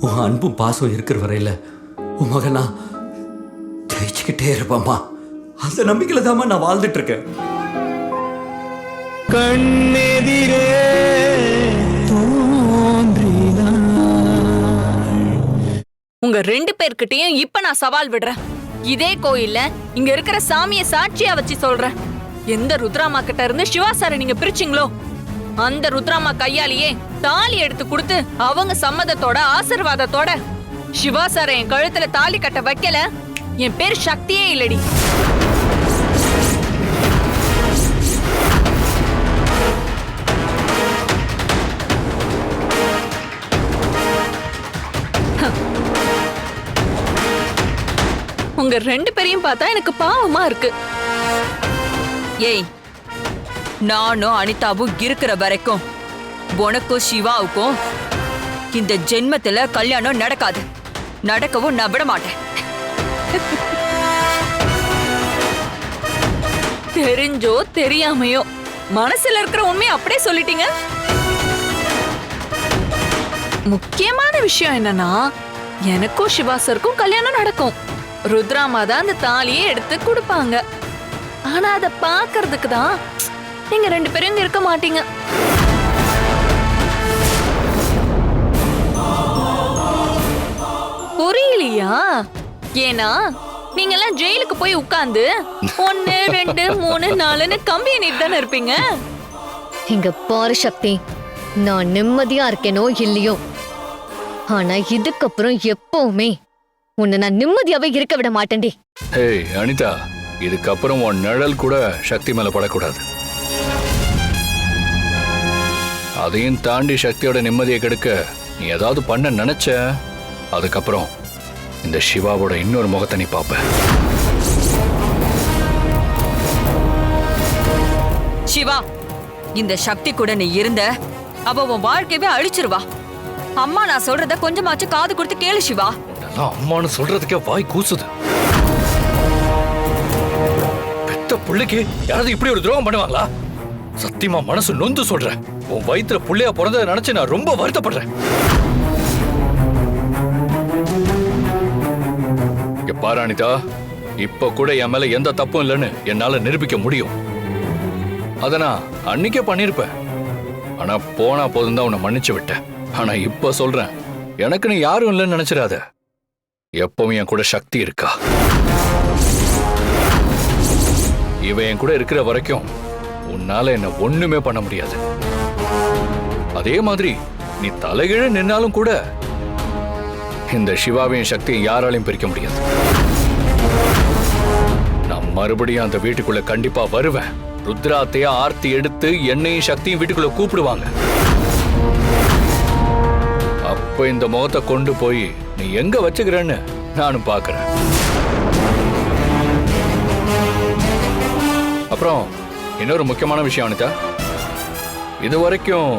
உன் அன்பும் பாசம் இருக்கிற வரையில உன் மகனா ஜெயிச்சுக்கிட்டே இருப்பாம்மா அந்த நம்பிக்கையில தாம்மா நான் வாழ்ந்துட்டு இருக்கேன் கண்ணெதிரே உங்க ரெண்டு பேர்கிட்டயும் இப்ப நான் சவால் விடுறேன். இதே கோயில்ல இங்க இருக்கிற சாமிய சாட்சியா வச்சு சொல்றேன். எந்த ருத்ராமா கிட்ட இருந்து சிவா சாரை நீங்க பிரிச்சீங்களோ? அந்த ருத்ராமா கையாலேயே தாலி எடுத்து கொடுத்து அவங்க சம்மதத்தோட ஆசீர்வாதத்தோட சிவா சார் என் கழுத்துல தாலி கட்ட வைக்கல. என் பேர் சக்தியே இல்லடி. உங்க ரெண்டு பேரையும் பார்த்தா எனக்கு பாவமா இருக்கு. ஏய் நானும் அனிதாவும் இருக்கிற வரைக்கும் உனக்கும் சிவாவுக்கும் இந்த ஜென்மத்துல கல்யாணம் நடக்காது. நடக்கவும் நான் விட மாட்டேன். தெரிஞ்சோ தெரியாமையோ மனசுல இருக்கிற உண்மையை அப்படியே சொல்லிட்டீங்க? முக்கியமான விஷயம் என்னன்னா எனக்கும் சிவா சருக்கும் கல்யாணம் நடக்கும். ருத்ராமா தான் அந்த தாலியை எடுத்து கொடுப்பாங்க. ஆனா அதை பாக்குறதுக்கு தான் நீங்க ரெண்டு பேரும் இங்க இருக்க மாட்டீங்க. புரியலையா? ஏன்னா நீங்க எல்லாம் ஜெயிலுக்கு போய் உட்கார்ந்து ஒன்னு ரெண்டு மூணு நாலுன்னு கம்பி எண்ணிட்டு தானே இருப்பீங்க? இங்க பாரு சக்தி நான் நிம்மதியா இருக்கேனோ இல்லையோ? ஆனா இதுக்கப்புறம் எப்பவுமே உன்னை நான் நிம்மதியாவே இருக்க விட மாட்டேன்டி. ஏய் அனிதா இதுக்கப்புறம் உன் நிழல் கூட சக்தி மேல படக்கூடாது. அதையும் தாண்டி சக்தியோட நிம்மதியை கெடுக்க நீ ஏதாவது பண்ண நினைச்ச? அதுக்கப்புறம் இந்த சிவாவோட இன்னொரு முகத்தை நீ பார்ப்ப. சிவா இந்த சக்தி கூட நீ இருந்த அவ உன் வாழ்க்கையவே அழிச்சிருவா. அம்மா நான் சொல்றத கொஞ்சமாச்சும் காது கொடுத்து கேளு சிவா. உன்னெல்லாம் அம்மான்னு சொல்றதுக்கே வாய் கூசுது. பெத்த புள்ளைக்கு யாராவது இப்படி ஒரு துரோகம் பண்ணுவாங்களா? சத்தியமா மனசு நொந்து சொல்றேன் உன் வயித்துல புள்ளையா பிறந்ததை நினைச்சு நான் ரொம்ப வருத்தப்படுறேன். இங்க பாரு அனிதா இப்ப கூட என் மேல எந்த தப்பும் இல்லைன்னு என்னால நிரூபிக்க முடியும். அத நான் அன்னைக்கே பண்ணிருப்பேன். ஆனா போனா போதும் தான் உன்னை மன்னிச்சு விட்டேன். ஆனா இப்ப சொல்றேன் எனக்கு நீ யாரும் இல்லைன்னு நினைச்சிடாத. எப்பவும் என் கூட சக்தி இருக்கா? இவ என் கூட இருக்கிற வரைக்கும் உன்னால என்ன ஒண்ணுமே பண்ண முடியாது. அதே மாதிரி நீ தலைகீழ நின்னாலும் கூட இந்த சிவாவின் சக்தியை யாராலையும் பிரிக்க முடியாது. நான் மறுபடியும் அந்த வீட்டுக்குள்ள கண்டிப்பா வருவேன். ருத்ராத்தையா ஆர்த்தி எடுத்து என்னையும் சக்தியும் வீட்டுக்குள்ள கூப்பிடுவாங்க. அப்ப இந்த முகத்தை கொண்டு போய் நீ எங்க வச்சுக்கிறேன்னு நானும் பார்க்கறேன் அப்புறம் இன்னொரு முக்கியமான விஷயம் அனிதா. இது வரைக்கும்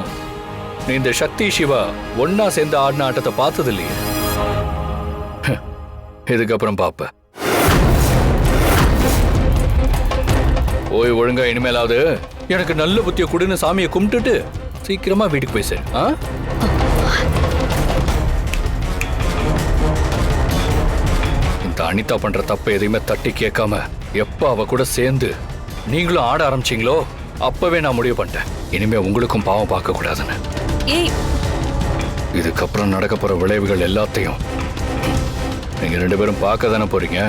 நீ இந்த சக்தி சிவா ஒன்னா சேர்ந்து ஆடின ஆட்டத்தை பார்த்தது இல்லையே இதுக்கப்புறம் பார்ப்ப ஓய் ஒழுங்கா இனிமேலாவது எனக்கு நல்ல புத்திய கொடுன்னு சாமியை கும்பிட்டுட்டு சீக்கிரமா வீட்டுக்கு போய் சேரு ஆ? இந்த அனிதா பண்ற தப்பை எதையுமே தட்டி கேட்காம எப்ப அவ கூட சேர்ந்து நீங்களும் ஆட ஆரம்பிச்சீங்களோ? அப்பவே நான் முடிவு பண்ணிட்டேன். இனிமே உங்களுக்கும் பாவம் பார்க்க கூடாதுன்னு இதுக்கப்புறம் நடக்க போற விளைவுகள் எல்லாத்தையும் நீங்க ரெண்டு பேரும் பார்க்க தானே போறீங்க?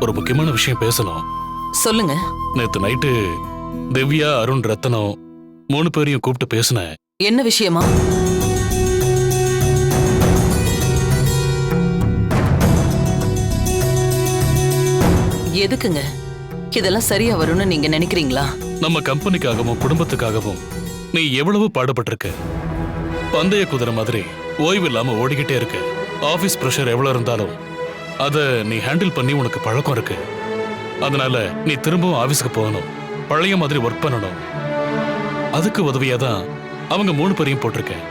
ஒரு முக்கியமான விஷயம் பேசணும் சொல்லுங்க. நேத்து நைட்டு திவ்யா அருண் ரத்தனம் மூணு பேரையும் கூப்பிட்டு பேசினேன். என்ன விஷயமா? எதுக்குங்க? இதெல்லாம் சரியா வரும்னு நீங்க நினைக்கிறீங்களா? நம்ம கம்பெனிக்காகவும் குடும்பத்துக்காகவும் நீ எவ்வளவு பாடுபட்டிருக்க? பந்தய குதிரை மாதிரி ஓய்வு இல்லாம ஓடிக்கிட்டே இருக்க. ஆபீஸ் பிரஷர் எவ்வளவு இருந்தாலும் அதை நீ ஹேண்டில் பண்ணி உனக்கு பழக்கம் இருக்கு. அதனால நீ திரும்பவும் ஆஃபீஸுக்கு போகணும். பழைய மாதிரி ஒர்க் பண்ணணும். அதுக்கு உதவியாக தான் அவங்க மூணு பேரையும் போட்டிருக்கேன்.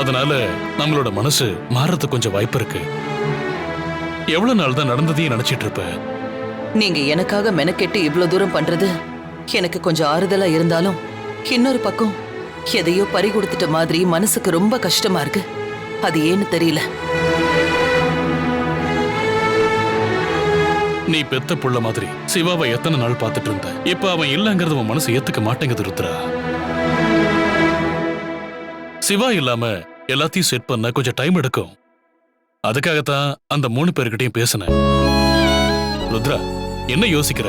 அதனால நம்மளோட மனசு மாறதுக்கு கொஞ்சம் வாய்ப்பு இருக்கு. எவ்வளவு நாள் தான் நடந்ததையும் நினைச்சிட்டு இருப்ப? நீங்க எனக்காக மெனக்கெட்டு இவ்வளவு தூரம் பண்றது? எனக்கு கொஞ்சம் ஆறுதலா இருந்தாலும் இன்னொரு பக்கம் எதையோ பறி கொடுத்துட்ட மாதிரி மனசுக்கு ரொம்ப கஷ்டமா இருக்கு. அது ஏன்னு தெரியல. நீ பெத்த புள்ள மாதிரி சிவாவை எத்தனை நாள் பார்த்துட்டு இருந்த இப்ப அவன் இல்லங்கிறது உன் மனசு ஏத்துக்க மாட்டேங்குது ருத்ரா. சிவா இல்லாம எல்லாத்தையும் செட் பண்ண கொஞ்சம் டைம் எடுக்கும். அதுக்காகத்தான் அந்த மூணு பேர்கிட்டயும் பேசினேன். ருத்ரா என்ன யோசிக்கிற?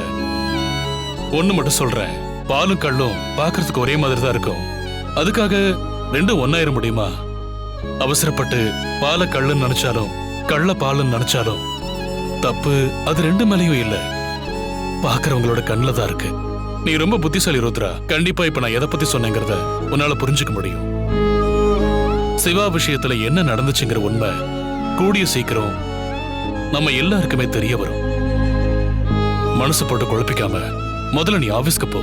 ஒண்ணு மட்டும் சொல்றேன். பாலும் கள்ளும் பாக்குறதுக்கு ஒரே மாதிரி தான் இருக்கும். அதுக்காக ரெண்டும் ஒன்னாயிர முடியுமா? அவசரப்பட்டு பால கள்ளுன்னு நினைச்சாலும் கள்ள பாலுன்னு நினைச்சாலும் தப்பு அது ரெண்டு மேலையும் இல்ல. பாக்குறவங்களோட கண்ணுல தான் இருக்கு. நீ ரொம்ப புத்திசாலி ருத்ரா. கண்டிப்பா இப்ப நான் எதை பத்தி சொன்னேங்கிறத உன்னால புரிஞ்சுக்க முடியும். சிவா விஷயத்துல என்ன நடந்துச்சுங்கிற உண்மை கூடிய சீக்கிரம் நம்ம எல்லாருக்குமே தெரிய வரும். மனசு போட்டு குழப்பிக்காம முதல்ல நீ ஆபீஸ்க்கு போ.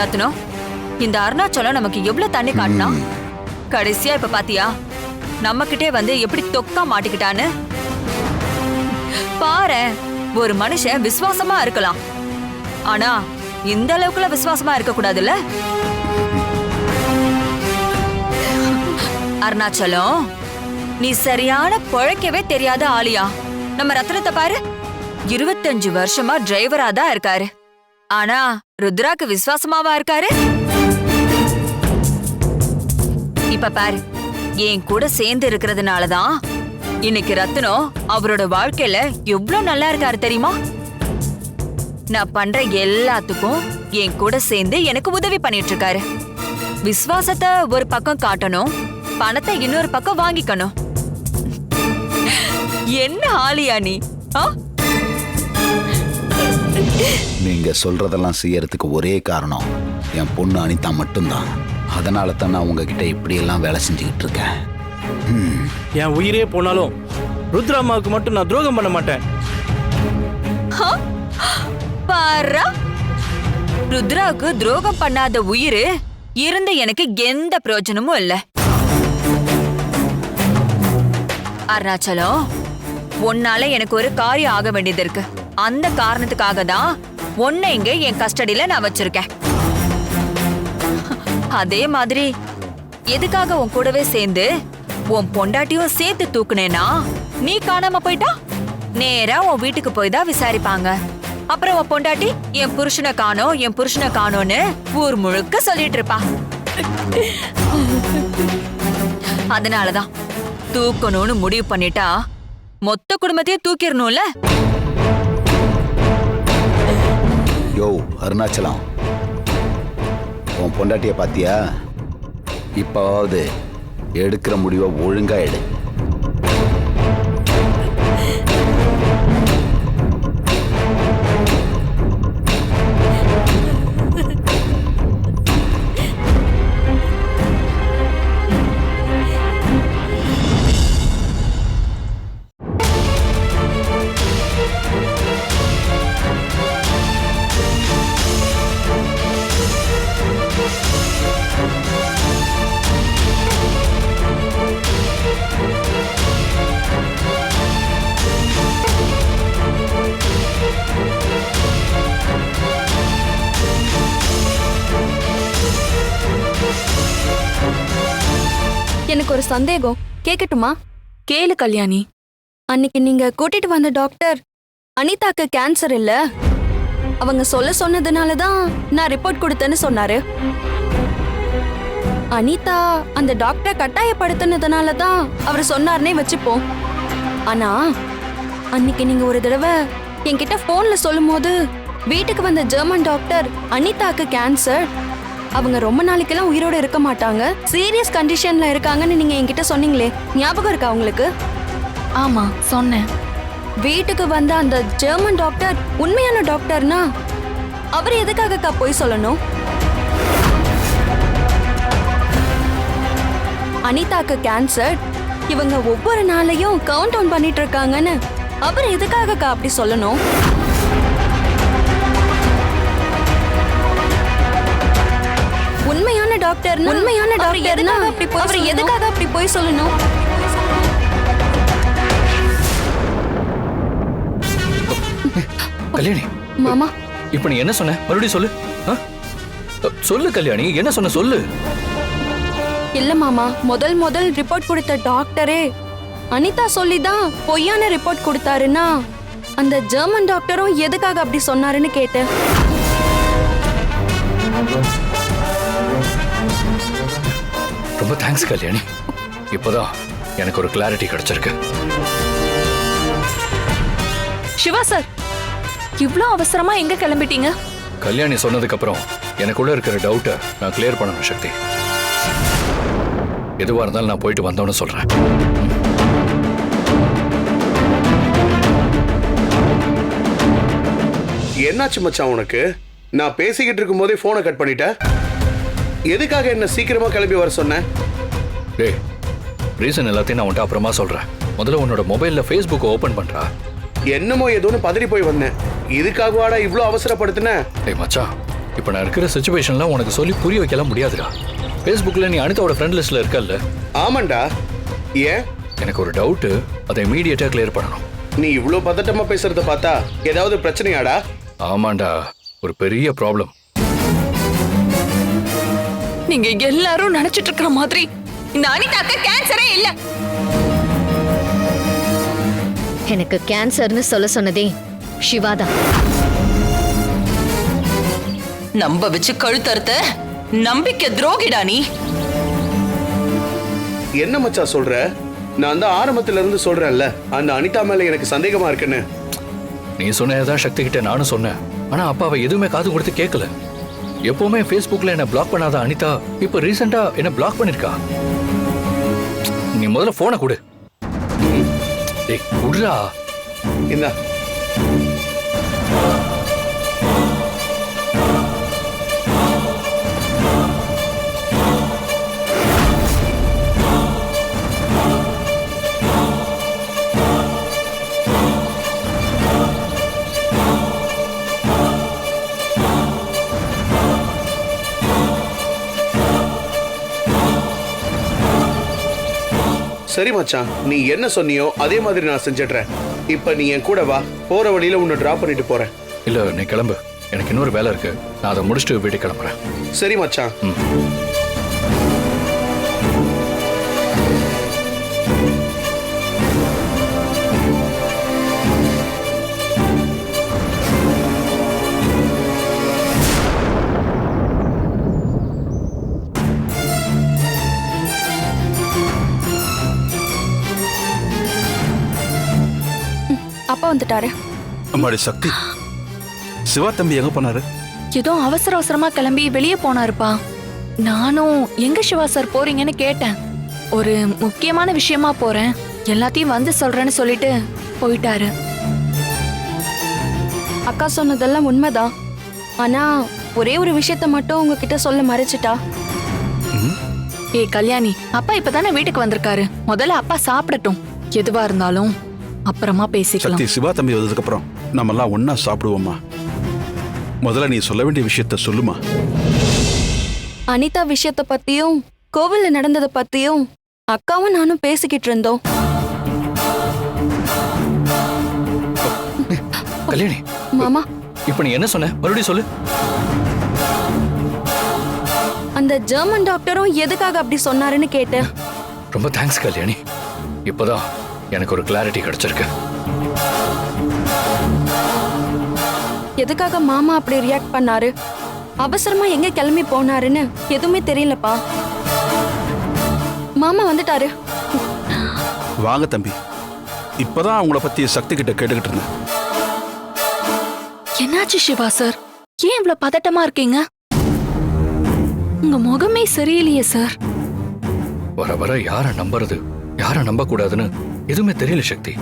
ரத்னம் இந்த அருணாச்சலம் நமக்கு எவ்வளவு தண்ணி காட்டினா? கடைசியா இப்ப பாத்தியா? நம்ம கிட்டே வந்து எப்படி தொக்கா மாட்டிக்கிட்டான்னு? பாரேன் ஒரு மனுஷன் விசுவாசமா இருக்கலாம். ஆனா இந்த அளவுக்குள்ள விசுவாசமா இருக்க கூடாதுல்ல அருணாச்சலம் நீ சரியான பொழைக்கவே தெரியாத ஆளியா? நம்ம ரத்னத்தை பாரு. இருபத்தஞ்சு வருஷமா டிரைவரா தான் இருக்காரு. ஆனா ருத்ராக்கு விசுவாசமாவா இருக்காரு? இப்ப பாரு என் கூட சேர்ந்து இருக்கிறதுனால தான் இன்னைக்கு ரத்னம் அவரோட வாழ்க்கையில எவ்வளவு நல்லா இருக்காரு தெரியுமா? நான் பண்ற எல்லாத்துக்கும் என் கூட சேர்ந்து எனக்கு உதவி பண்ணிட்டு இருக்காரு விசுவாசத்தை ஒரு பக்கம் காட்டணும் பணத்தை இன்னொரு பக்கம் வாங்கிக்கணும். என்ன ஆலியா நீ? ஆ? நீங்க சொல்றதெல்லாம் செய்யறதுக்கு ஒரே காரணம் என் பொண்ணு அனிதா மட்டும்தான். அதனால தான் நான் உங்ககிட்ட இப்படியெல்லாம் வேலை செஞ்சுக்கிட்டு இருக்கேன். ம், என் உயிரே போனாலும் ருத்ராமாவுக்கு மட்டும் நான் துரோகம் பண்ண மாட்டேன். பாரா? ருத்ராவுக்கு துரோகம் பண்ணாத உயிர் இருந்து எனக்கு எந்த பிரயோஜனமும் இல்ல. அருணாச்சலம் உன்னால எனக்கு ஒரு காரியம் ஆக வேண்டியது இருக்கு. அந்த காரணத்துக்காக தான் உன்னை இங்க என் கஸ்டடியில நான் வச்சிருக்கேன். அதே மாதிரி எதுக்காக உன் கூடவே சேர்ந்து உன் பொண்டாட்டியும் சேர்த்து தூக்குனேனா நீ காணாம போயிட்டா? நேரா உன் வீட்டுக்கு போய் தான் விசாரிப்பாங்க. அப்புறம் உன் பொண்டாட்டி என் புருஷனை காணோம் என் புருஷனை காணோன்னு ஊர் முழுக்க சொல்லிட்டு இருப்பா. அதனாலதான் தூக்கணும்னு முடிவு பண்ணிட்டா மொத்த குடும்பத்தையும் தூக்கிடணும்ல? யோ அருணாச்சலம். உன் பொண்டாட்டிய பாத்தியா? இப்பவாவது எடுக்கிற முடிவை ஒழுங்கா எடு. சந்தேகம்? கேட்கட்டுமா கேளு கல்யாணி. அன்னைக்கு நீங்க கூட்டிட்டு வந்த டாக்டர் அனிதாக்கு கேன்சர் இல்ல? அவங்க சொல்ல சொன்னதுனால தான் நான் ரிப்போர்ட் கொடுத்தேன்னு சொன்னாரு. அனிதா அந்த டாக்டரை கட்டாயப்படுத்தினதுனால தான் அவர் சொன்னார்னே வச்சுப்போம். ஆனா அன்னைக்கு நீங்க ஒரு தடவை என்கிட்ட போன்ல சொல்லும்போது வீட்டுக்கு வந்த ஜெர்மன் டாக்டர் அனிதாக்கு கேன்சர் அவங்க ரொம்ப நாளைக்கெல்லாம் உயிரோட இருக்க மாட்டாங்க. சீரியஸ் கண்டிஷன்ல இருக்காங்கன்னு நீங்க என்கிட்ட சொன்னீங்களே ஞாபகம் இருக்கா உங்களுக்கு? ஆமா சொன்னேன். வீட்டுக்கு வந்த அந்த ஜெர்மன் டாக்டர் உண்மையான டாக்டர்னா அவர் எதுக்காகக்கா போய் சொல்லணும்? அனிதாக்கு கேன்சர் இவங்க ஒவ்வொரு நாளையும் கவுண்ட் டவுன் பண்ணிட்டு இருக்காங்கன்னு அவர் எதுக்காகக்கா அப்படி சொல்லணும்? உண்மையான டாக்டர் உண்மையான டாக்டர்னா அவர் எதுக்காக அப்படி போய் சொல்லணும்? கல்யாணி மாமா. இப்ப நீ என்ன சொன்ன? மறுபடியும் சொல்லு. ஆ? சொல்லு கல்யாணி என்ன சொன்ன சொல்லு. இல்ல மாமா முதல் முதல் ரிப்போர்ட் கொடுத்த டாக்டரே அனிதா சொல்லி தான் பொய்யான ரிப்போர்ட் கொடுத்தாருன்னா அந்த ஜெர்மன் டாக்டரும் எதுக்காக அப்படி சொன்னாருன்னு கேட்டேன். ரொம்ப தேங்க்ஸ் கல்யாணி. இப்போதான் எனக்கு ஒரு கிளாரிட்டி கிடைச்சிருக்கு. சிவா சார் இவ்ளோ அவசரமா எங்க கிளம்பிட்டீங்க? கல்யாணி சொன்னதுக்கு அப்புறம் எனக்குள்ள இருக்கிற டவுட்டை நான் கிளியர் பண்ணணும் சக்தி. எதுவா இருந்தாலும் நான் போயிட்டு வந்தோன்னு சொல்றேன். என்னாச்சு மச்சான் உனக்கு? நான் பேசிக்கிட்டு இருக்கும்போதே போனை கட் பண்ணிட்ட? எதுக்காக என்ன சீக்கிரமா கிளம்பி வர சொன்ன? டேய் ரீசன் எல்லாத்தையும் நான் உன்ட்ட அப்புறமா சொல்றேன். முதல்ல உன்னோட மொபைல்ல ஃபேஸ்புக் ஓபன் பண்றா. என்னமோ ஏதோன்னு பதறி போய் வந்தேன். இதுக்காகவாடா இவ்ளோ அவசரப்படுத்தின? டேய் மச்சான் இப்போ நான் இருக்கிற சுச்சுவேஷன்ல உனக்கு சொல்லி புரிய வைக்கலாம் முடியாதுடா. ஃபேஸ்புக்கில் நீ அனிதாவோட ஃப்ரெண்ட் லிஸ்ட்ல இருக்கல்ல? ஆமாண்டா. ஏன்? எனக்கு ஒரு டவுட்டு அதை இமீடியட்டாக கிளியர் பண்ணணும். நீ இவ்ளோ பதட்டமா பேசுறத பார்த்தா ஏதாவது பிரச்சனையாடா? ஆமாண்டா ஒரு பெரிய ப்ராப்ளம் நீங்க எல்லாரும் நினைச்சிட்டு இருக்கிற மாதிரி இந்த அனிதாக்கு கேன்சரே இல்ல. எனக்கு கேன்சர்னு சொல்ல சொன்னதே சிவாதான் நம்ப வச்சு கழுத்தறுத்த நம்பிக்கை துரோகிடா நீ. என்ன மச்சான் சொல்ற? நான் தான் ஆரம்பத்துல இருந்து சொல்றேன்ல அந்த அனிதா மேல எனக்கு சந்தேகமா இருக்குன்னு. நீ சொன்னதான் சக்தி கிட்ட நானும் சொன்னேன். ஆனா அப்பா அவ எதுவுமே காது கொடுத்து கேட்கல எப்பவுமே ஃபேஸ்புக்கில் என்னை பிளாக் பண்ணாத அனிதா. இப்போ ரீசெண்டாக என்ன பிளாக் பண்ணியிருக்கா நீ முதல்ல ஃபோனை கொடு. டேய் குடுறா. இந்தா சரி மச்சான் நீ என்ன சொன்னியோ அதே மாதிரி நான் செஞ்சிடுறேன். இப்ப நீ என் கூட வா போற வழியில உன்னை டிராப் பண்ணிட்டு போறேன். இல்ல நீ கிளம்பு. எனக்கு இன்னொரு வேலை இருக்கு. நான் அதை முடிச்சுட்டு வீட்டுக்கு கிளம்புறேன். சரி மச்சான். அப்பா வந்துட்டாரு. அம்மாடி சக்தி. சிவா தம்பி எங்க போனாரு? ஏதோ அவசர அவசரமா கிளம்பி வெளியே போனாருப்பா. நானும் எங்க சிவா சார் போறீங்கன்னு கேட்டேன். ஒரு முக்கியமான விஷயமா போறேன். எல்லாத்தையும் வந்து சொல்றேன்னு சொல்லிட்டு போயிட்டாரு. அக்கா சொன்னதெல்லாம் உண்மைதான். ஆனா ஒரே ஒரு விஷயத்த மட்டும் உங்ககிட்ட சொல்ல மறைச்சிட்டா. ஏய் கல்யாணி அப்பா இப்பதானே வீட்டுக்கு வந்திருக்காரு. முதல்ல அப்பா சாப்பிடட்டும். எதுவா இருந்தாலும். அப்புறமா பேசிக்கலாம். சக்தி சிவா தம்பி வந்ததுக்கு அப்புறம் நம்ம எல்லாம் ஒன்னா சாப்பிடுவோமா முதல்ல நீ சொல்ல வேண்டிய விஷயத்த சொல்லுமா. அனிதா விஷயத்த பத்தியும் கோவில்ல நடந்ததை பத்தியும் அக்காவும் நானும் பேசிக்கிட்டு இருந்தோம். கல்யாணி மாமா. இப்போ நீ என்ன சொன்ன? மறுபடியும் சொல்லு. அந்த ஜெர்மன் டாக்டரும் எதுக்காக அப்படி சொன்னாருன்னு கேட்டேன். ரொம்ப தேங்க்ஸ் கல்யாணி. இப்போதான் எனக்கு ஒரு கிளாரிட்டி கிடைச்சிருக்கு. எதுக்காக மாமா அப்படி ரியாக்ட் பண்ணாரு? அவசரமா எங்க கிளம்பி போனாருன்னு எதுவுமே தெரியலப்பா. மாமா வந்துட்டாரு. வாங்க தம்பி. இப்பதான் அவங்கள பத்தி சக்தி கிட்ட கேட்டுக்கிட்டு இருந்தேன். என்னாச்சு சிவா சார்? ஏன் இவ்வளவு பதட்டமா இருக்கீங்க? உங்க முகமே சரியில்லையே சார். வர வர யார நம்புறது? யார நம்ப கூடாதுன்னு எதுவுமே தெரியல சக்தி.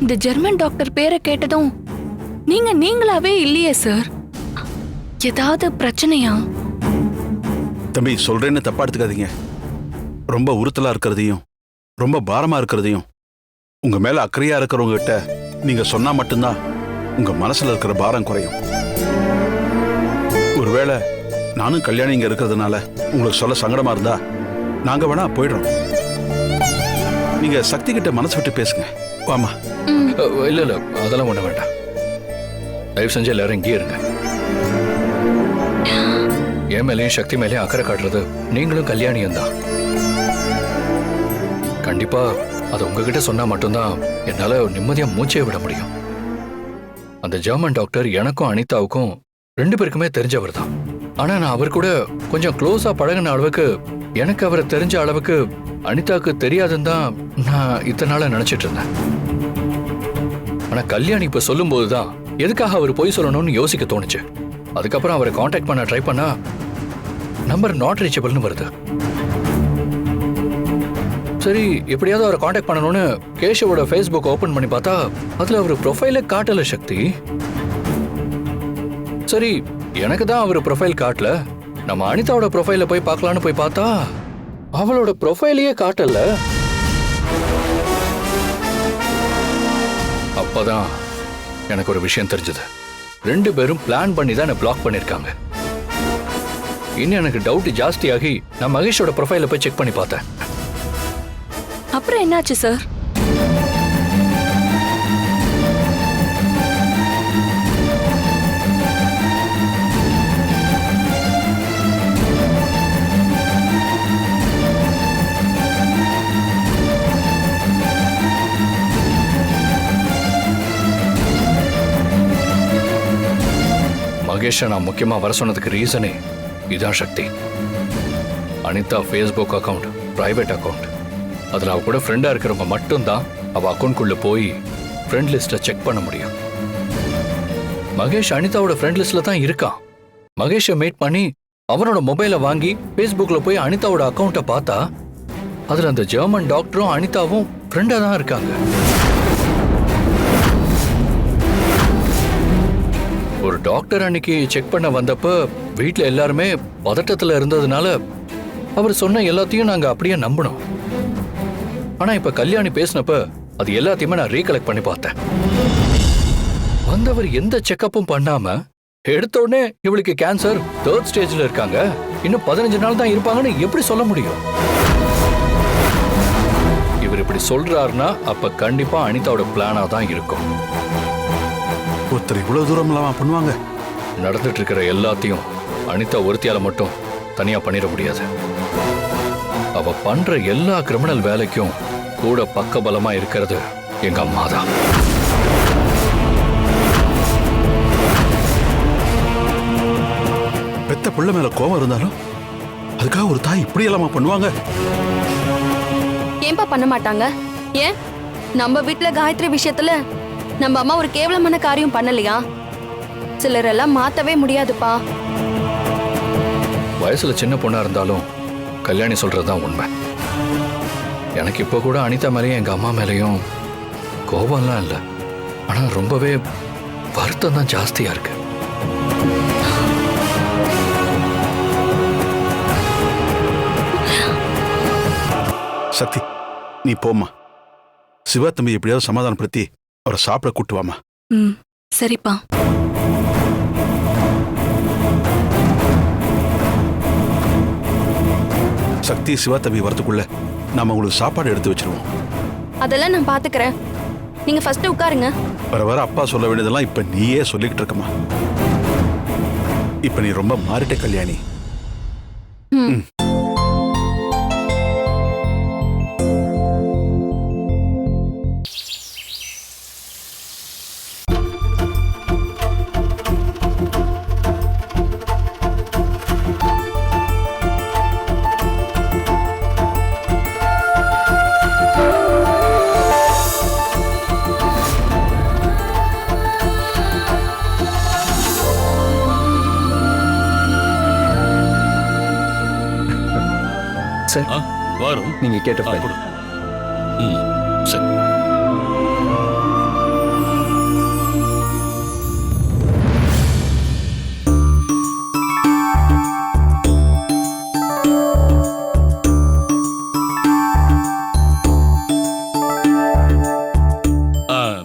இந்த ஜெர்மன் டாக்டர் பேரை கேட்டதும் நீங்க நீங்களாவே இல்லையே சார். ஏதாவது பிரச்சனையா? தம்பி சொல்றேன்னு தப்பா எடுத்துக்காதீங்க. ரொம்ப உறுத்தலா இருக்கிறதையும் ரொம்ப பாரமா இருக்கிறதையும் உங்க மேல அக்கறையா இருக்கிறவங்க கிட்ட நீங்க சொன்னா மட்டும்தான் உங்க மனசுல இருக்கிற பாரம் குறையும். ஒருவேளை நானும் கல்யாணம் இங்க இருக்கிறதுனால உங்களுக்கு சொல்ல சங்கடமா இருந்தா நாங்க வேணா போயிடுறோம். நீங்க சக்தி கிட்ட மனசு விட்டு பேசுங்க. வாமா இல்ல இல்ல அதெல்லாம் ஒண்ணு வேண்டாம். தயவு செஞ்சு எல்லாரும் இங்கேயே இருங்க. என் மேலேயும் சக்தி மேலேயும் அக்கறை காட்டுறது நீங்களும் கல்யாணியும் தான். கண்டிப்பா அதை உங்ககிட்ட சொன்னா மட்டும்தான் என்னால நிம்மதியா மூச்சே விட முடியும். அந்த ஜெர்மன் டாக்டர் எனக்கும் அனிதாவுக்கும் ரெண்டு பேருக்குமே தெரிஞ்சவர் தான். ஆனா நான் அவர் கூட கொஞ்சம் க்ளோஸா பழகின அளவுக்கு எனக்கு அவரை தெரிஞ்ச அளவுக்கு அனிதாவுக்கு தெரியாதுன்னு தான் நான் இத்தனை நாளாக நினச்சிட்டு இருந்தேன். ஆனால் கல்யாணி இப்போ சொல்லும்போது தான் எதுக்காக அவர் பொய் சொல்லணும்னு யோசிக்க தோணுச்சு. அதுக்கப்புறம் அவரை காண்டாக்ட் பண்ண ட்ரை பண்ணா நம்பர் நாட் ரீச்சபிள்னு வருது. சரி எப்படியாவது அவரை காண்டாக்ட் பண்ணணும்னு கேஷவோட ஃபேஸ்புக் ஓப்பன் பண்ணி பார்த்தா அதில் அவர் ப்ரொஃபைலை காட்டல சக்தி. சரி எனக்கு தான் அவர் ப்ரொஃபைல் காட்டல. நம்ம அனிதாவோட ப்ரொஃபைல போய் பார்க்கலான்னு போய் பார்த்தா அவளோட ப்ரொஃபைலையே காட்டல. அப்பதான் எனக்கு ஒரு விஷயம் தெரிஞ்சது. ரெண்டு பேரும் பிளான் பண்ணி தான் என்ன பிளாக் பண்ணிருக்காங்க. இன்னும் எனக்கு டவுட் ஜாஸ்தியாகி நான் மகேஷோட ப்ரொஃபைல போய் செக் பண்ணி பார்த்தேன். அப்புறம் என்னாச்சு சார் மகேஷை நான் முக்கியமா வர சொன்னதுக்கு ரீசனே இதான் Sakthi. Anitha Facebook account private account அதில் அவ கூட ஃப்ரெண்டாக இருக்கிறவங்க மட்டும்தான் அவள் அக்கௌண்ட்குள்ளே போய் ஃப்ரெண்ட் லிஸ்ட்டை செக் பண்ண முடியும். மகேஷ் அனிதாவோட ஃப்ரெண்ட் லிஸ்ட்டில் தான் இருக்கான் மகேஷை மீட் பண்ணி அவனோட மொபைலை வாங்கி ஃபேஸ்புக்கில் போய் அனிதாவோட அக்கௌண்ட்டை பார்த்தா அதில் அந்த ஜெர்மன் டாக்டரும் அனிதாவும் ஃப்ரெண்டாக தான் இருக்காங்க. ஒரு டாக்டர் அன்னைக்கு செக் பண்ண வந்தப்ப வீட்ல எல்லாருமே பதட்டத்துல இருந்ததுனால அவர் சொன்ன எல்லாத்தையும் நாங்க அப்படியே நம்பினோம். ஆனா இப்ப கல்யாணி பேசினப்ப அது எல்லாத்தையுமே நான் ரீகலெக்ட் பண்ணி பார்த்தேன். வந்தவர் எந்த செக்கப்பும் பண்ணாம எடுத்த உடனே இவளுக்கு கேன்சர் தேர்ட் ஸ்டேஜ்ல இருக்காங்க. இன்னும் பதினஞ்சு நாள் தான் இருப்பாங்கன்னு எப்படி சொல்ல முடியும்? இவர் இப்படி சொல்றாருன்னா அப்ப கண்டிப்பா அனிதாவோட பிளானா தான் இருக்கும். ஒருத்தர் இவ்வளவு தூரம் இல்லாம பண்ணுவாங்க? நடந்துட்டு இருக்கிற எல்லாத்தையும் அனிதா ஒருத்தியால மட்டும் தனியா பண்ணிட முடியாது. அவ பண்ற எல்லா கிரிமினல் வேலைக்கும் கூட பக்கபலமா இருக்கிறது எங்க அம்மா தான் பெத்த பிள்ளை மேல கோவம் இருந்தாலும் அதுக்காக ஒரு தாய் இப்படி எல்லாமா பண்ணுவாங்க? ஏன்பா பண்ண மாட்டாங்க? ஏன்? நம்ம வீட்ல காயத்ரி விஷயத்துல நம்ம அம்மா ஒரு கேவலமான காரியம் பண்ணலையா? சிலர் எல்லாம் மாத்தவே முடியாதுப்பா. வயசுல சின்ன பொண்ணா இருந்தாலும் கல்யாணி சொல்றதுதான் உண்மை. எனக்கு இப்போ கூட அனிதா மேலேயும் எங்க அம்மா மேலேயும் கோபம்லாம் இல்லை. ஆனா ரொம்பவே வருத்தம் தான் ஜாஸ்தியா இருக்கு. சக்தி நீ போம்மா. சிவா தம்பி எப்படியாவது சமாதானப்படுத்தி அவரை சாப்பிட கூட்டு வாமா ம் சரிப்பா. சக்தி சிவா தம்பி வரதுக்குள்ள நாம உங்களுக்கு சாப்பாடு எடுத்து வச்சிருவோம். அதெல்லாம் நான் பாத்துக்கிறேன். நீங்க ஃபர்ஸ்ட் உட்காருங்க. வர வர அப்பா சொல்ல வேண்டியதெல்லாம் இப்ப நீயே சொல்லிக்கிட்டு இருக்கமா இப்ப நீ ரொம்ப மாறிட்ட கல்யாணி. ம். சார். வரும் நீங்க கேட்ட ஃபைல் ம் சரி.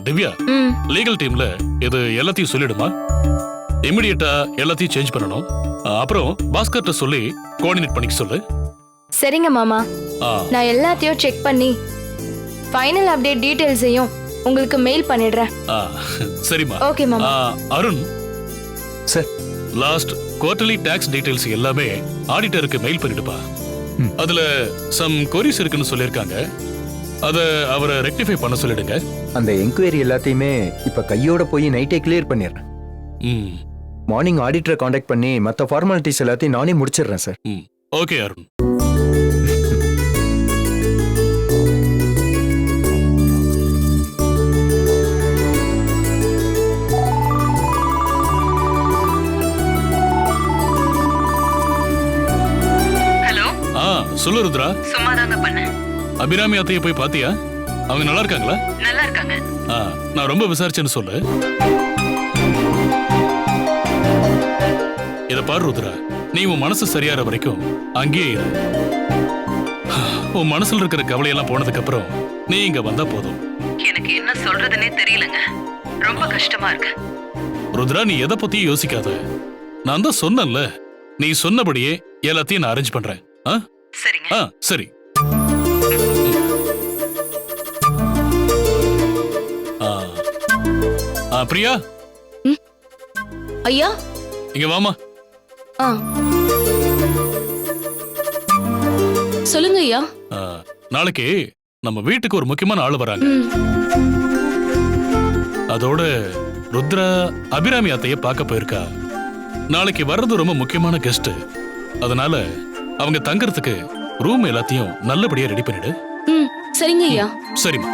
திவ்யா லீகல் டீம்ல இது எல்லாத்தையும் சொல்லிடுமா? இமிடியேட்டா எல்லாத்தையும் சேஞ்ச் பண்ணணும். அப்புறம் பாஸ்கர்ட்ட சொல்லி கோஆர்டினேட் பண்ணிக்க சொல்லு. சரிங்க மாமா. நான் எல்லாத்தையும் செக் பண்ணி ஃபைனல் அப்டேட் டீடைல்ஸையும் உங்களுக்கு மெயில் பண்ணிடுறேன். சரிம்மா. ஓகே மாமா. Arun. Sir. Last quarterly tax details எல்லாமே ஆடிட்டருக்கு மெயில் பண்ணிடுப்பா. அதுல சம் கொரிஸ் இருக்குன்னு சொல்லியிருக்காங்க. அத அவரை ரெக்டிஃபை பண்ண சொல்லிடுங்க. அந்த என்கொயரி எல்லாத்தையுமே இப்ப கையோட போய் நைட்டே கிளியர் பண்ணிடுறேன். ம். மார்னிங் ஆடிட்டரை காண்டாக்ட் பண்ணி மற்ற ஃபார்மாலிட்டிஸ் எல்லாத்தையும் நானே முடிச்சிடுறேன் சார். ஓகே அருண். சொல்லு ருத்ரா. சும்மா தாங்க பண்ணேன். அபிராமி அத்தையை போய் பாத்தியா? அவங்க நல்லா இருக்காங்களா நல்லா இருக்காங்க நான் ரொம்ப விசாரிச்சேன்னு சொல்லு. இத பாரு ருத்ரா. நீ உன் மனசு சரியாற வரைக்கும் அங்கேயே இரு. உன் மனசுல இருக்கிற கவலையெல்லாம் போனதுக்கு அப்புறம் நீ இங்க வந்தா போதும். எனக்கு என்ன சொல்றதுன்னே தெரியலங்க. ரொம்ப கஷ்டமா இருக்கு. ருத்ரா நீ எதை பத்தியும் யோசிக்காத. நான் தான் சொன்னேன்ல. நீ சொன்னபடியே எல்லாத்தையும் நான் அரேஞ்ச் பண்றேன். ஆ? சரிங்க. ஆ சரி. ஆ. ஆ பிரியா? ஐயா? இங்க வாமா ஆ. சொல்லுங்க ஐயா. ஆ, நாளைக்கு நம்ம வீட்டுக்கு ஒரு முக்கியமான ஆள் வராங்க. ம். அதோட ருத்ரா அபிராமி அத்தைய பார்க்க போயிருக்கா. நாளைக்கு வர்றது ரொம்ப முக்கியமான கெஸ்ட் அதனால அவங்க தங்கறதுக்கு ரூம் எல்லாத்தையும் நல்லபடியா ரெடி பண்ணிடு. சரிங்க ஐயா. சரிம்மா.